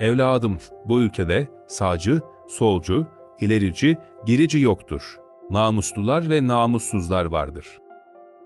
Evladım, bu ülkede sağcı, solcu, ilerici, gerici yoktur. Namuslular ve namussuzlar vardır.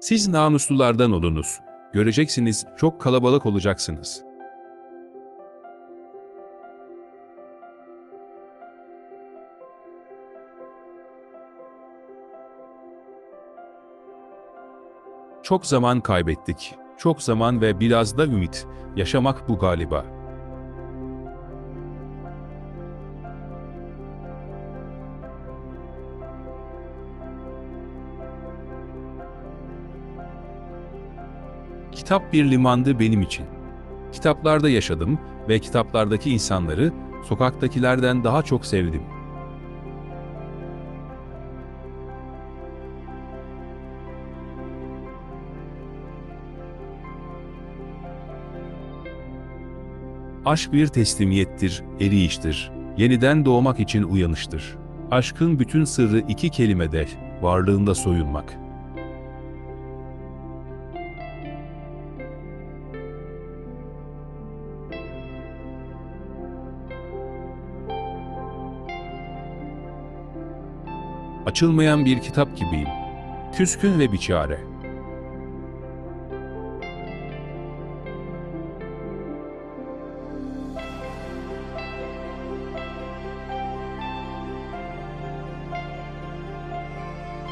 Siz namuslulardan olunuz. Göreceksiniz çok kalabalık olacaksınız. Çok zaman kaybettik. Çok zaman ve biraz da ümit. Yaşamak bu galiba. Kitap bir limandı benim için. Kitaplarda yaşadım ve kitaplardaki insanları sokaktakilerden daha çok sevdim. Aşk bir teslimiyettir, eriyiştir. Yeniden doğmak için uyanıştır. Aşkın bütün sırrı iki kelimede, varlığında soyunmak. Açılmayan bir kitap gibiyim. Küskün ve biçare.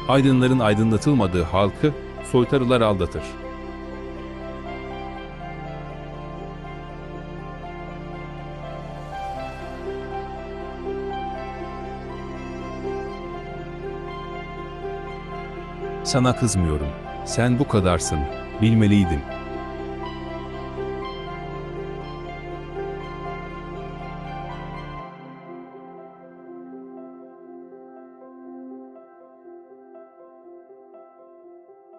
Aydınların aydınlatılmadığı halkı soytarılar aldatır. Sana kızmıyorum. Sen bu kadarsın. Bilmeliydin.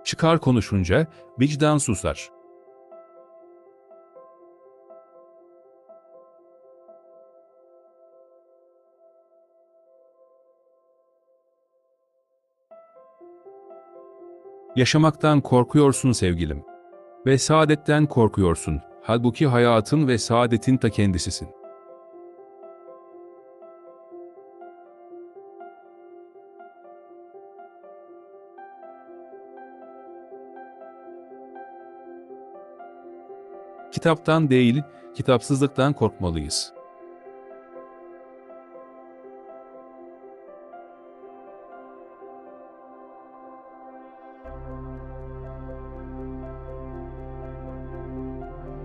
Çıkar konuşunca vicdan susar. Yaşamaktan korkuyorsun sevgilim. Ve saadetten korkuyorsun. Halbuki hayatın ve saadetin ta kendisisin. Kitaptan değil, kitapsızlıktan korkmalıyız.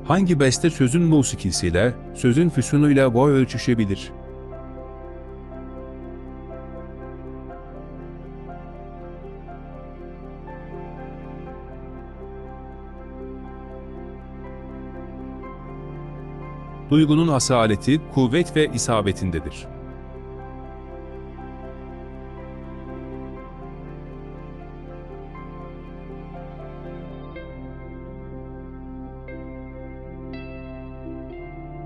Hangi beste sözün musikisiyle, sözün füsunuyla boy ölçüşebilir? Duygunun asaleti, kuvvet ve isabetindedir.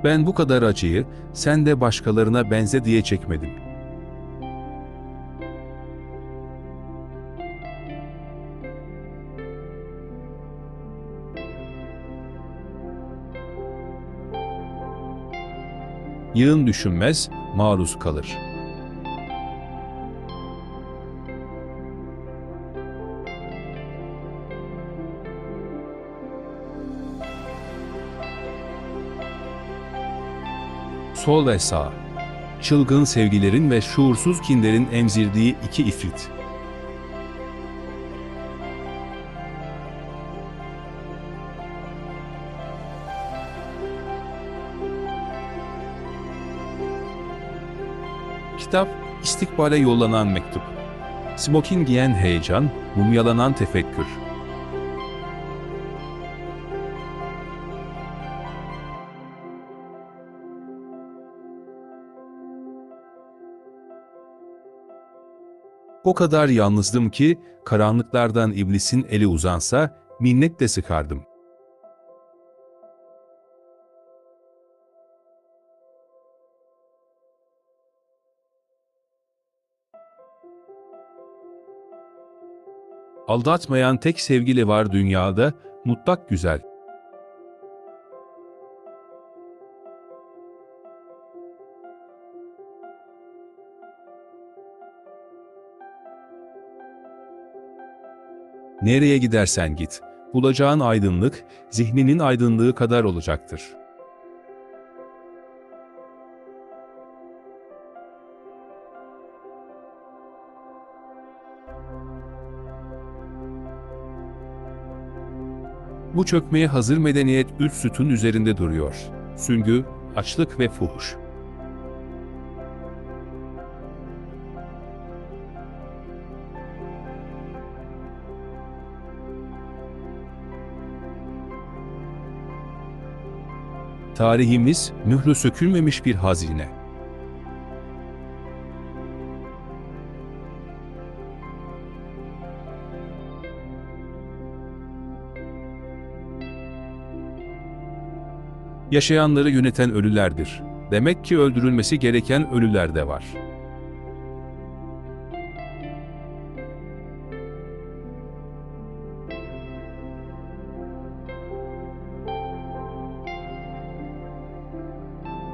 Ben bu kadar acıyı sen de başkalarına benze diye çekmedim. Yığın düşünmez, maruz kalır. Sol ve sağ. Çılgın sevgilerin ve şuursuz kinlerin emzirdiği iki ifrit. Kitap, istikbale yollanan mektup. Smokin giyen heyecan, mumyalanan tefekkür. O kadar yalnızdım ki, karanlıklardan iblisin eli uzansa, minnetle sıkardım. Aldatmayan tek sevgili var dünyada, mutlak güzel. Nereye gidersen git, bulacağın aydınlık, zihninin aydınlığı kadar olacaktır. Bu çökmeye hazır medeniyet üç sütun üzerinde duruyor. Süngü, açlık ve fuhuş. Tarihimiz mührü sökülmemiş bir hazine. Yaşayanları yöneten ölülerdir. Demek ki öldürülmesi gereken ölüler de var.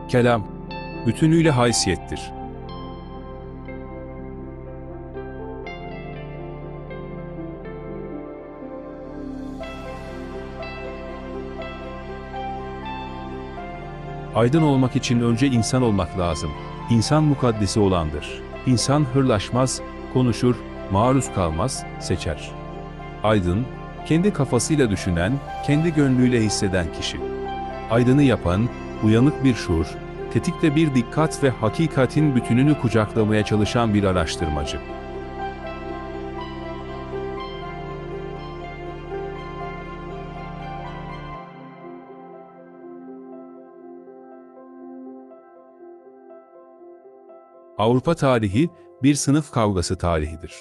Kelam, bütünüyle haysiyettir. Aydın olmak için önce insan olmak lazım. İnsan mukaddesi olandır. İnsan hırlaşmaz, konuşur, maruz kalmaz, seçer. Aydın, kendi kafasıyla düşünen, kendi gönlüyle hisseden kişi. Aydını yapan, uyanık bir şuur, tetikte bir dikkat ve hakikatin bütününü kucaklamaya çalışan bir araştırmacı. Avrupa tarihi bir sınıf kavgası tarihidir.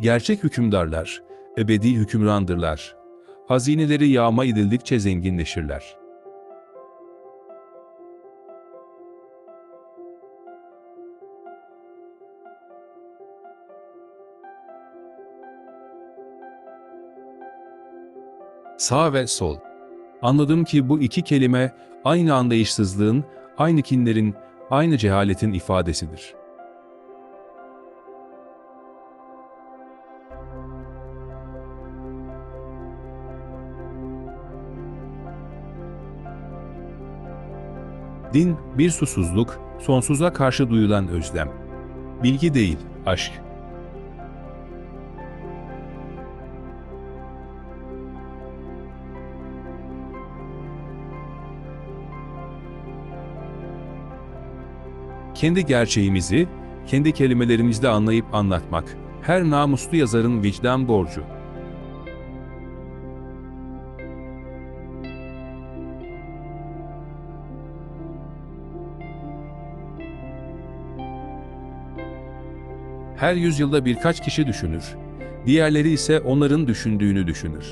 Gerçek hükümdarlar, ebedi hükümrandırlar. Hazineleri yağma edildikçe zenginleşirler. Sağ ve sol. Anladım ki bu iki kelime aynı anlayışsızlığın, aynı kinlerin, aynı cehaletin ifadesidir. Din, bir susuzluk, sonsuza karşı duyulan özlem. Bilgi değil, aşk. Kendi gerçeğimizi, kendi kelimelerimizle anlayıp anlatmak, her namuslu yazarın vicdan borcu. Her yüzyılda birkaç kişi düşünür, diğerleri ise onların düşündüğünü düşünür.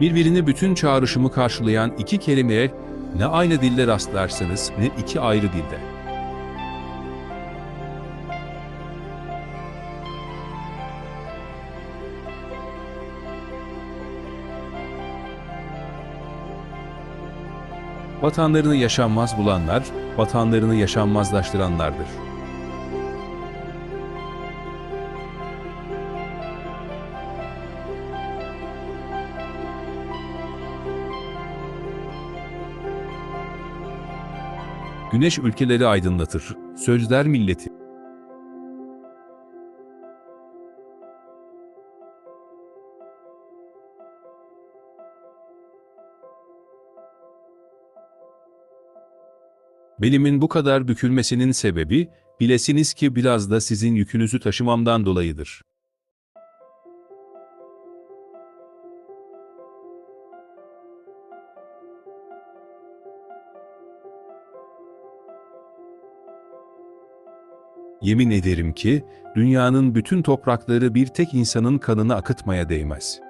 Birbirini bütün çağrışımı karşılayan iki kelimeye ne aynı dilde rastlarsınız ne iki ayrı dilde. Vatanlarını yaşanmaz bulanlar, vatanlarını yaşanmazlaştıranlardır. Güneş ülkeleri aydınlatır, sözler milleti. Belimin bu kadar bükülmesinin sebebi, bilesiniz ki biraz da sizin yükünüzü taşımamdan dolayıdır. Yemin ederim ki, dünyanın bütün toprakları bir tek insanın kanını akıtmaya değmez.''